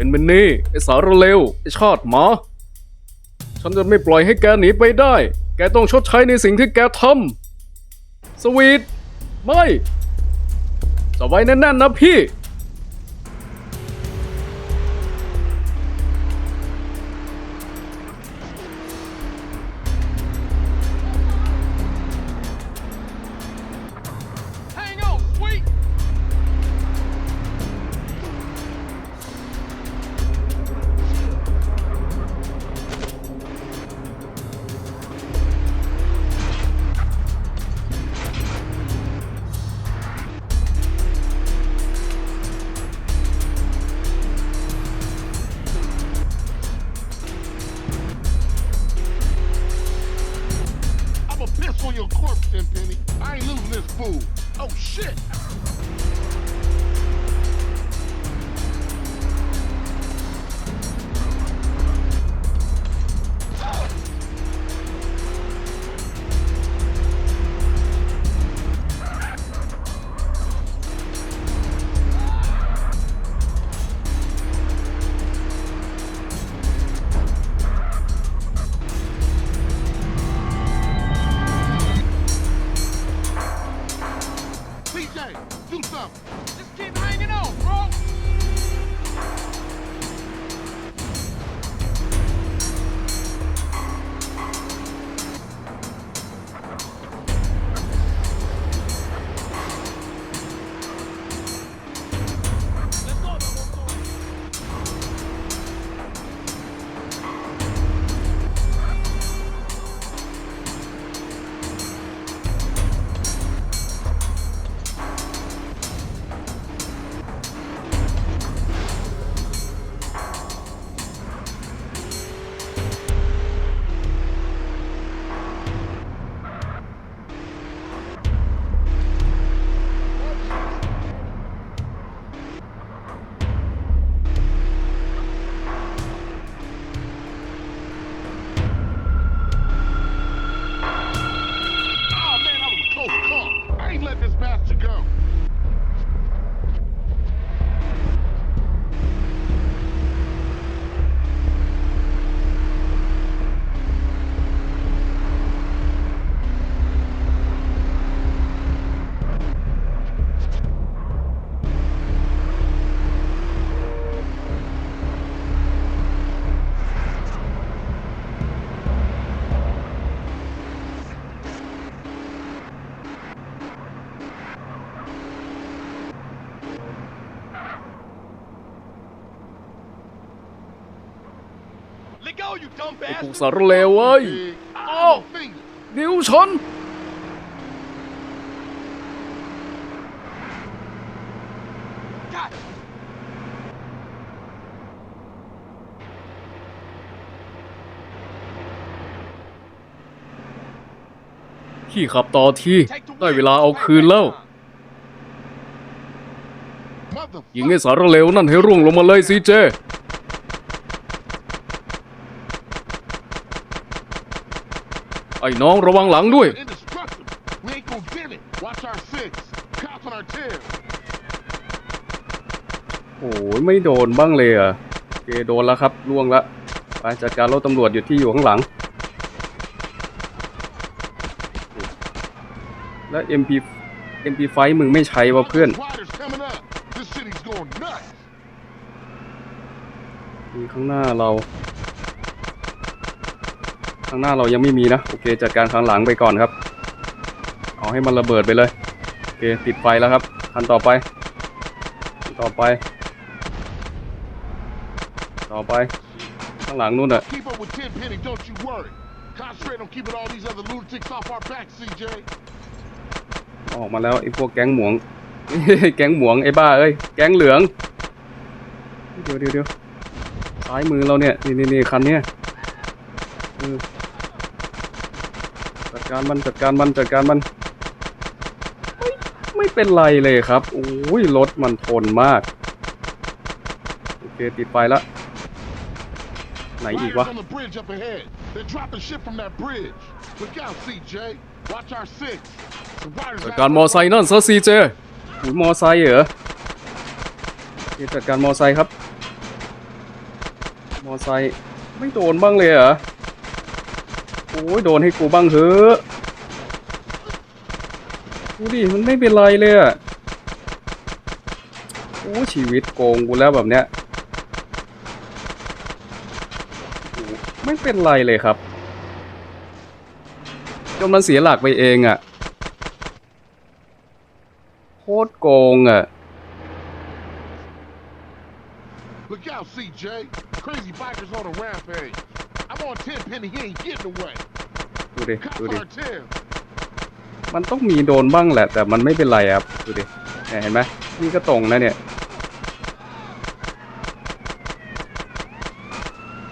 เป็นเมนนี่ไอสารเลวไอชาติหมา ฉันจะไม่ปล่อยให้แกหนีไปได้ แกต้องชดใช้ในสิ่งที่แกทำสวีท ไม่จะไว้แน่นๆนะพี่ PJ, do something. Just keep hanging on, bro. ไอ้พวกสารเลวเว้ย Oh, finger. นิ้วฉัน God. ขี่ขับต่อทีได้เวลาเอาคืนแล้ว Motherfucker. ยิงไอ้สารเลวนั่นให้ร่วงลงมาเลยซีเจ ไอ้น้องระวังหลังด้วย Indestructible. We ain't gonna get it. Watch our six. Cops on our tail. โอ้ยไม่โดนบ้างเลยเหรอะโอเคโดนแล้วครับล่วงละไปจัดการรถตำรวจอยู่ที่อยู่ข้างหลัง แล้ว MP MP5 มึงไม่ใช้วะเพื่อน Riders coming up. This city's going nuts. มีข้างหน้าเรา ข้างหน้าเรายังไม่มีนะ โอเค จัดการข้างหลังไปก่อนครับ เอาให้มันระเบิดไปเลย โอเค ติดไฟแล้วครับ คันต่อไปคันต่อไป ต่อไป ข้างหลังนู่นอะ Keep up with Tenpenny, don't you worry. Concentrate on keeping all these other lunatics off our backs, CJ. ออกมาแล้วไอ้พวกแก๊งหมวง แก๊งหมวงไอ้บ้าเอ้ย แก๊งเหลือง เดี๋ยวเดี๋ยวเดี๋ยวซ้ายมือเราเนี่ย นี่นี่นี่คันเนี้ยเออจัด การมันจัดการมันจัดการมัน ไม่ไม่เป็นไรเลยครับโอ้ยรถมันทนมาก โอเคติดไฟละ ไหนอีก Riders วะ on the bridge up ahead. They're dropping shit from that bridge. Look out, CJ. Watch our six. The riders จัดการมอไซค์นั่นซะซีเจอุ้ยมอไซค์เหรอโอเคจัดการมอไซค์ครับ มอไซค์ไม่โดนบ้างเลยเหรอโอ้ยโดนให้กูบ้างเถอะดูดิมันไม่เป็นไรเลยอะโอ้ชีวิตโกงกูแล้วแบบเนี้ยไม่เป็นไรเลยครับจนมันเสียหลักไปเองอะ่ะโคตรโกงอะ Look out, CJ. Crazy bikers on a rampage. I'm on 10 penny, he ain't getting away. ดูดิ Cops ดูดิ on 10. มันต้องมีโดนบ้างแหละ แต่มันไม่เป็นไรครับ ดูดิเนี่ยเห็นไหมนี่ก็ตรงนะเนี่ย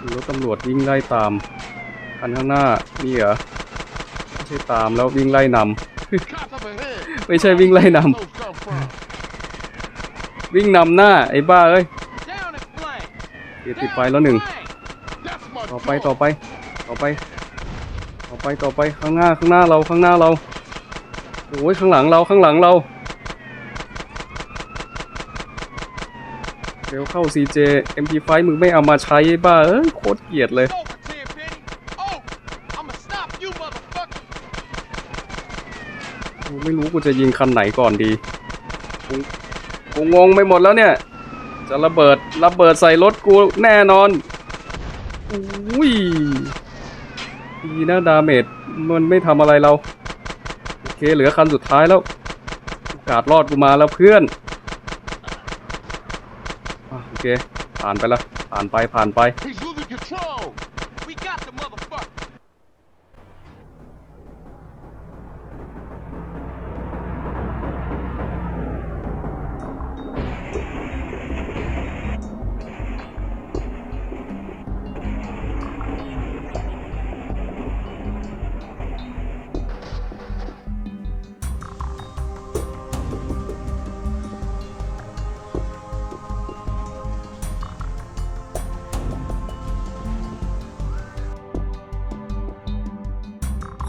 ดูรถตำรวจวิ่งไล่ตามคันข้างหน้า นี่เหรอ ไม่ใช่ตามแล้ววิ่งไล่น Cops up ahead. ำไม่ใช่วิ่งไล่น Where those come from? ำวิ่งนำหน้า ไอ้บ้าเอ้ย Down and flank. เดี๋ยวติดไฟแล้วหนึ่ง That's my ต่อไป dog. ต่อไปต่อไป ต่อ ไปต่อไปข้างหน้าข้างหน้าเราข้างหน้าเราโอ้ยข้างหลังเราข้างหลังเราเร็วเข้า CJ MP5 มึงไม่เอามาใช้บ้าเอ้ยโคตรเกลียดเลยไม่รู้กูจะยิงคันไหนก่อนดีกูกูงงไปหมดแล้วเนี่ย จะระเบิดระเบิดใส่รถกูแน่นอนอุ้ย ดีนะดาเมจมันไม่ทำอะไรเรา โอเค เหลือคันสุดท้ายแล้วโอกาสรอดกูมาแล้วเพื่อนอะโอเค ผ่านไปละผ่านไปผ่านไป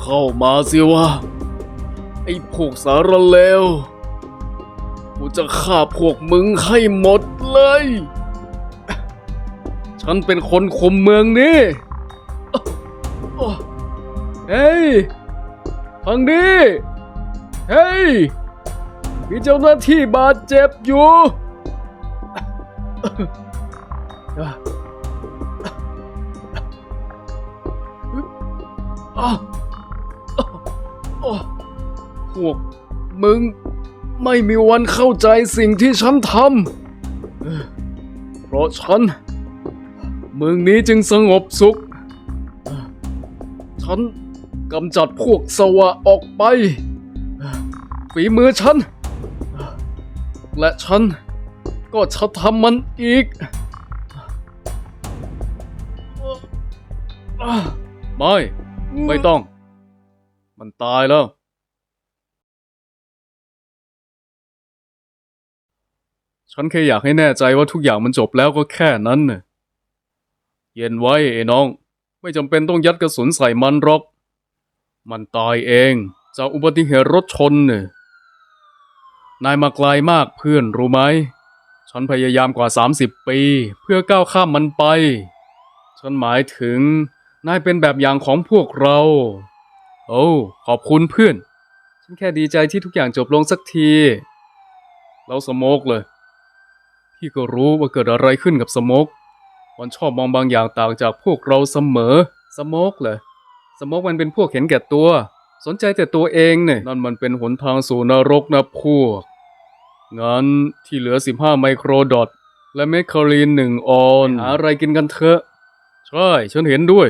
เข้ามาสิวะ ไอ้พวกสารเลว กูจะฆ่าพวกมึงให้หมดเลย ฉันเป็นคนคุมเมืองนี้อ๊ะเฮ้ยทางนี้เฮ้ย มีเจ้าหน้าที่บาดเจ็บอยู่อะอะโอ้ พวกมึงไม่มีวันเข้าใจสิ่งที่ฉันทำ เพราะฉัน เมืองนี้จึงสงบสุข ฉันกำจัดพวกสวะออกไป ฝีมือฉัน และฉันก็จะทำมันอีก ไม่ ไม่ต้อง มันตายแล้ว ฉันแค่อยากให้แน่ใจว่าทุกอย่างมันจบแล้วก็แค่นั้นน่ะเย็นไว้ไอ้น้อง ไม่จำเป็นต้องยัดกระสุนใส่มันหรอก มันตายเองจากอุบัติเหตุรถชนน่ะนายมาไกลมากเพื่อนรู้ไหม ฉันพยายามกว่า 30 ปี เพื่อก้าวข้ามมันไป ฉันหมายถึง นายเป็นแบบอย่างของพวกเรา โอ้ขอบคุณเพื่อน ฉันแค่ดีใจที่ทุกอย่างจบลงสักทีแล้วสโมกเลย พี่ก็รู้ว่าเกิดอะไรขึ้นกับสมกมันชอบมองบางอย่างต่างจากพวกเราเสมอ สมกเลยสมกมันเป็นพวกเห็นแก่ตัว สนใจแต่ตัวเองเนี่ยนั่นมันเป็นหนทางสู่นรกนะพวก งั้นที่เหลือ 15 ไมโครดอทและเมคคารีนหนึ่งออน หาอะไรกินกันเถอะ ใช่ ฉันเห็นด้วย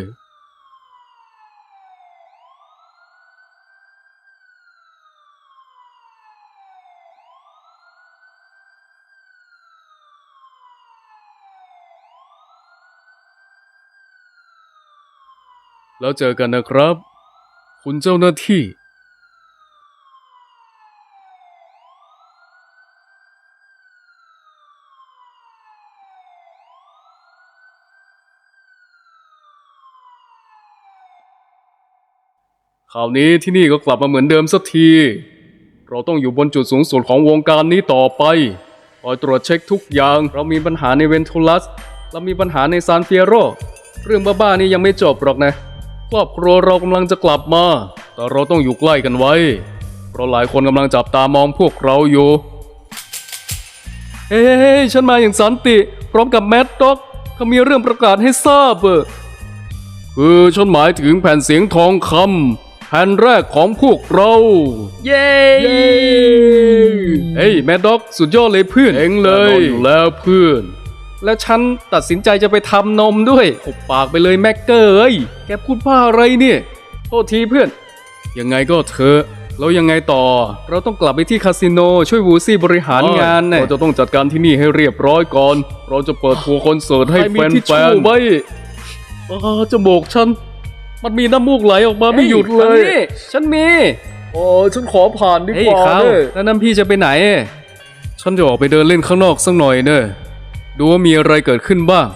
แล้วเจอกันนะครับ คุณเจ้าหน้าที่ คราวนี้ที่นี่ก็กลับมาเหมือนเดิมสักที เราต้องอยู่บนจุดสูงสุดของวงการนี้ต่อไปคอยตรวจเช็คทุกอย่าง เรามีปัญหาในเวนทูลัส เรามีปัญหาในซานเฟียโร เรื่องบ้าๆนี่ยังไม่จบหรอกนะ รอบครัวเรากำลังจะกลับมา แต่เราต้องอยู่ใกล้กันไว้ เพราะหลายคนกำลังจับตามองพวกเราอยู่ เฮ้ยฉันมาอย่างสันติ พร้อมกับแมดด็อกเขามีเรื่องประกาศให้ทราบเออคือฉันหมายถึงแผ่นเสียงทองคำแผ่นแรกของพวกเรา เย้เฮ้ยแมดด็อกสุดยอดเลยเพื่อนเองเลยอยู่แล้วเพื่อน และฉันตัดสินใจจะไปทำนมด้วยขบปากไปเลยแม็กเกอร์เอ้ยแกพูดบ้าอะไรเนี่ยโทษทีเพื่อน ยังไงก็เถอะแล้วยังไงต่อ เราต้องกลับไปที่คาสิโนช่วยวูซี่บริหารงานน่ะเราจะต้องจัดการที่นี่ให้เรียบร้อยก่อน เราจะเปิดทัวร์คอนเสิร์ตให้แฟนๆไว้อ่าจมูกฉัน มันมีน้ำมูกไหลออกมาไม่หยุดเลย ฉันมีโอ้ฉันขอผ่านดีกว่าเขาแล้วน้ำพี่จะไปไหน ฉันจะออกไปเดินเล่นข้างนอกสักหน่อยเนอะ ดูว่ามีอะไรเกิดขึ้นบ้าง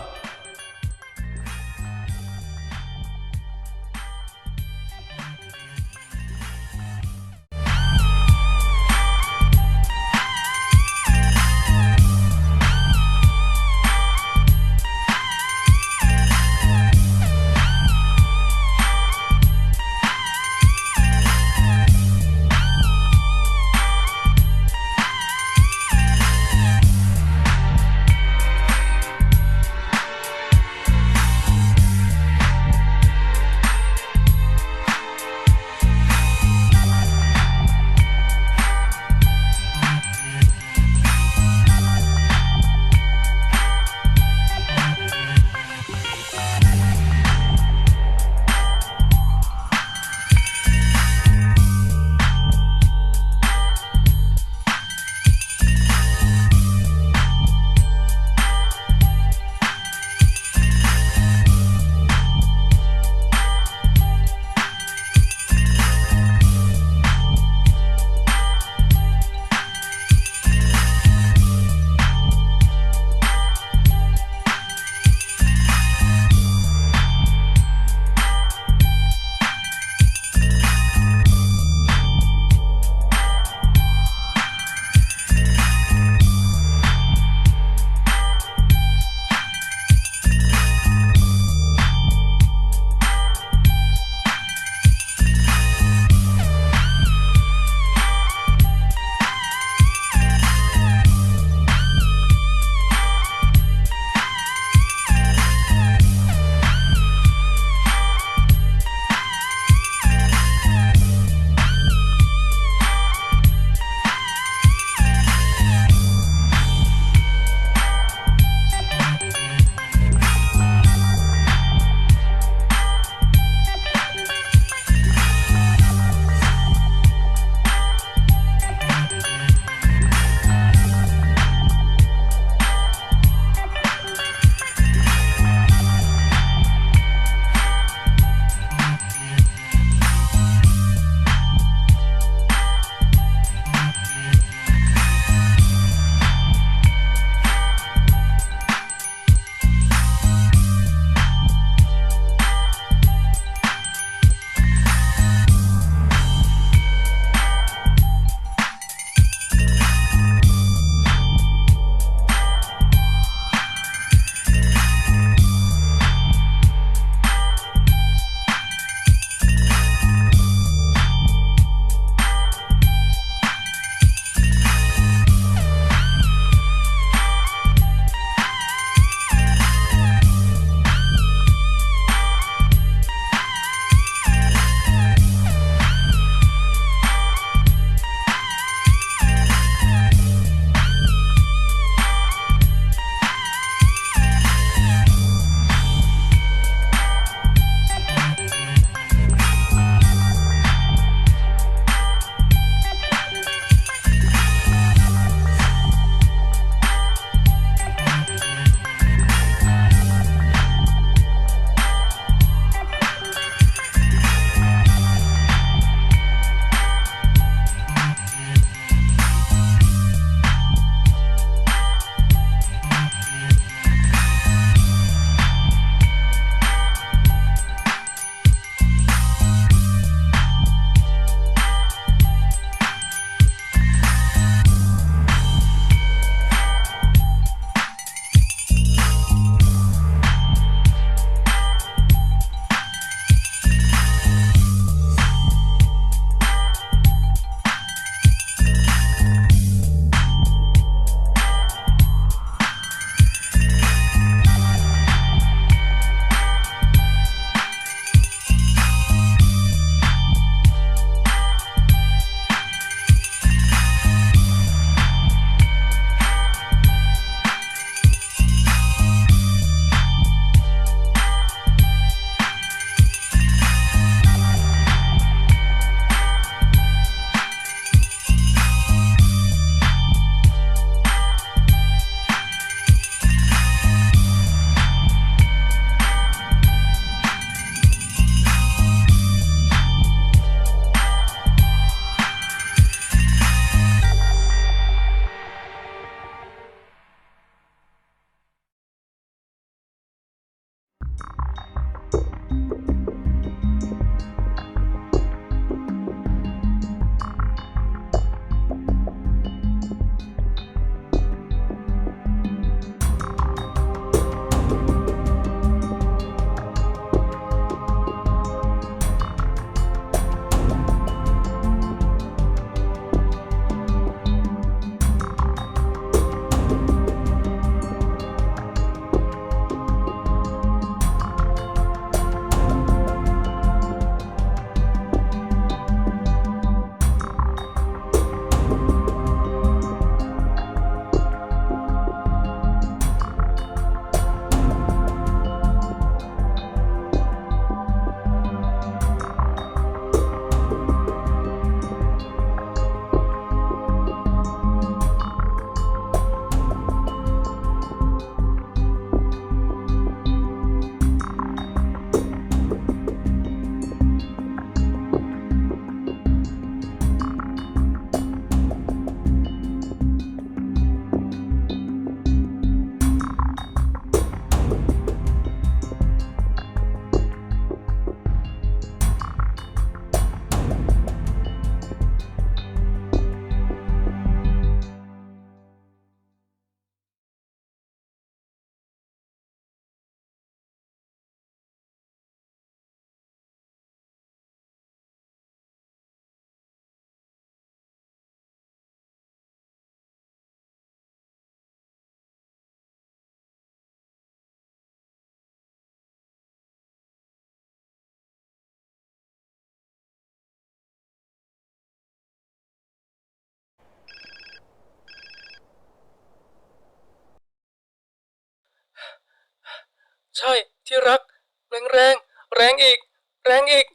ใช่ที่รัก แรงแรงแรงอีก แรงอีก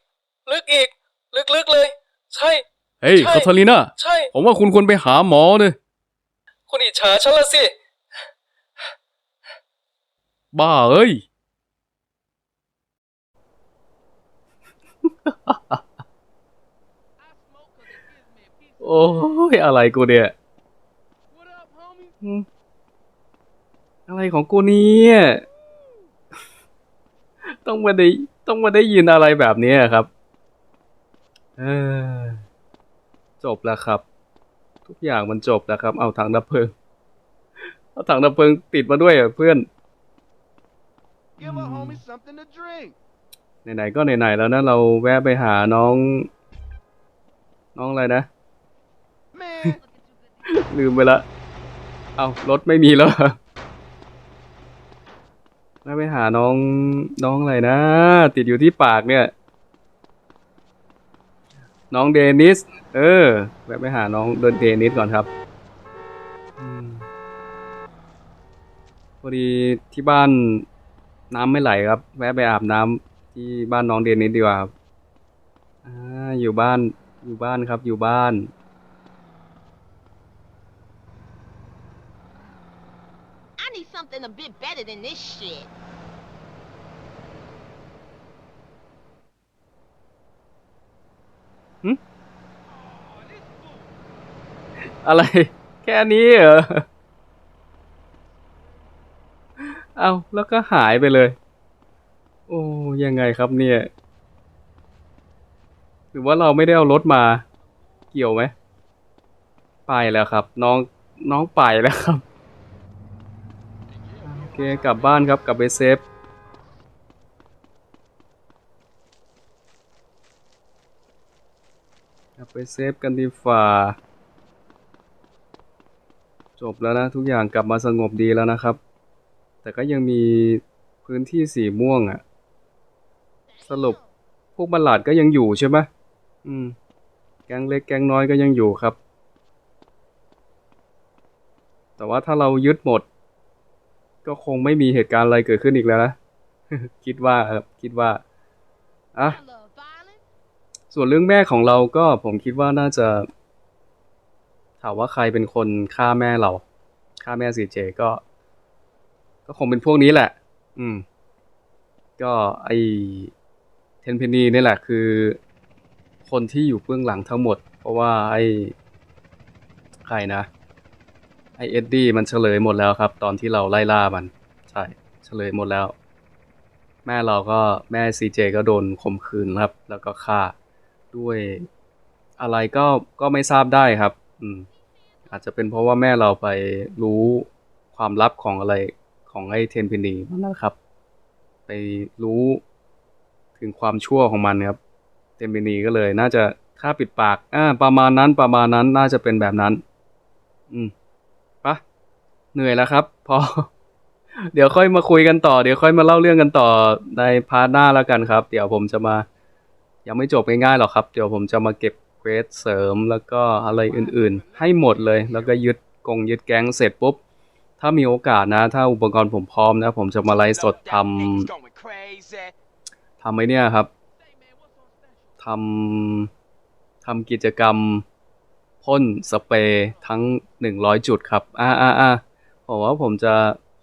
ลึกอีก ลึกๆเลย ใช่ เฮ้ยใช่ คาทาลีนาใช่ ผมว่าคุณควรไปหาหมอเนี่ยคุณอิจฉาฉันละสิ บ้าเอ้ย โอ้ยอะไรกูเนี่ย What up, homie? อืมอะไรของกูเนี่ยต้องมาได้ต้องมาได้ยินอะไรแบบนี้ครับเออจบแล้วครับ ทุกอย่างมันจบแล้วครับ เอาถังดับเพลิงเอาถังดับเพลิงติดมาด้วยอะเพื่อน Give a homie something to drink. ไหนๆก็ไหนๆแล้วนะเราแวะไปหาน้อง น้องอะไรนะ Man, ลืมไปละเอารถไม่มีแล้วแล้วไปหาน้องน้องอะไรนะ ติดอยู่ที่ปากเนี่ย น้องเดนิส เออแวะไปหาน้องเดนิสก่อนครับอพอดีที่บ้านน้ำไม่ไหลครับ แวะไปอาบน้ำที่บ้านน้องเดนิสดีกว่าครับอ่าอยู่บ้านอยู่บ้านครับ อยู่บ้าน something a bit better than this shit. อะไร แค่นี้เหรอ เอาแล้วก็หายไปเลย โอ้ยังไงครับเนี่ย หรือว่าเราไม่ได้เอารถมา เกี่ยวไหม ไปแล้วครับ น้องน้องไปแล้วครับ เคกลับบ้านครับกลับไปเซฟกลับไปเซฟกันดีฝ่า จบแล้วนะทุกอย่างกลับมาสงบดีแล้วนะครับ แต่ก็ยังมีพื้นที่สีม่วงอะ่ะ สรุปพวกบัลลัดก็ยังอยู่ใช่ไหมอืม แก๊งเล็กแก๊งน้อยก็ยังอยู่ครับ แต่ว่าถ้าเรายึดหมด ก็คงไม่มีเหตุการณ์อะไรเกิดขึ้นอีกแล้วนะ คิดว่าครับคิดว่าอะส่วนเรื่องแม่ของเราก็ผมคิดว่าน่าจะถามว่าใครเป็นคนฆ่าแม่เราฆ่าแม่ซีเจก็ ก็คงเป็นพวกนี้แหละ อืม ก็ไอเทนเพนีนี่แหละคือ คนที่อยู่เบื้องหลังทั้งหมด เพราะว่าไอใครนะ ไอเอ็ดดี้มันเฉลยหมดแล้วครับ ตอนที่เราไล่ล่ามัน ใช่ เฉลยหมดแล้ว แม่เราก็แม่ซีเจก็โดนข่มขืนครับ แล้วก็ฆ่าด้วยอะไรก็ก็ไม่ทราบได้ครับ อืม อาจจะเป็นเพราะว่าแม่เราไปรู้ความลับของอะไรของไอ้เทนพินีนั่นนะครับ ไปรู้ถึงความชั่วของมันครับ เทนพินีก็เลย น่าจะฆ่าปิดปาก อ่า ประมาณนั้นประมาณนั้นน่าจะเป็นแบบนั้น อืม เหนื่อยแล้วครับพอเดี๋ยวค่อยมาคุยกันต่อ เดี๋ยวค่อยมาเล่าเรื่องกันต่อในพาร์ทหน้าแล้วกันครับ เดี๋ยวผมจะมา ยังไม่จบง่ายๆหรอกครับ เดี๋ยวผมจะมาเก็บเควสเสริมแล้วก็อะไรอื่นๆ ให้หมดเลย แล้วก็ยึดกงยึดแก๊งเสร็จปุ๊บ ถ้ามีโอกาสนะ ถ้าอุปกรณ์ผมพร้อมนะ ผมจะมาไลฟ์สดทำทำไอ้เนี่ยครับทำทำกิจกรรมพ่นสเปรย์ทั้งหนึ่งร้อยจุดครับ อ่าอ่าอ่า ผมว่าผมจะ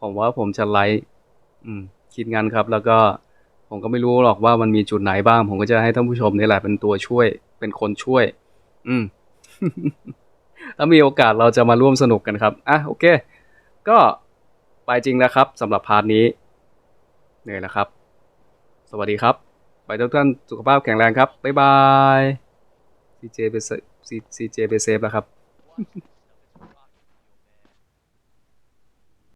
ผมว่าผมจะไลฟ์อืม คิดงั้นครับ แล้วก็ผมก็ไม่รู้หรอกว่ามันมีจุดไหนบ้าง ผมก็จะให้ท่านผู้ชมนี่แหละเป็นตัวช่วย เป็นคนช่วย อืมถ้ามีโอกาสเราจะมาร่วมสนุกกันครับ อะ โอเค ก็ไปจริงนะครับสำหรับพาร์ทนี้ เหนื่อยแล้วครับ สวัสดีครับ ไปทุกท่านสุขภาพแข็งแรงครับ บ๊ายบายซีเจไปซีเจไปเซฟแล้วครับ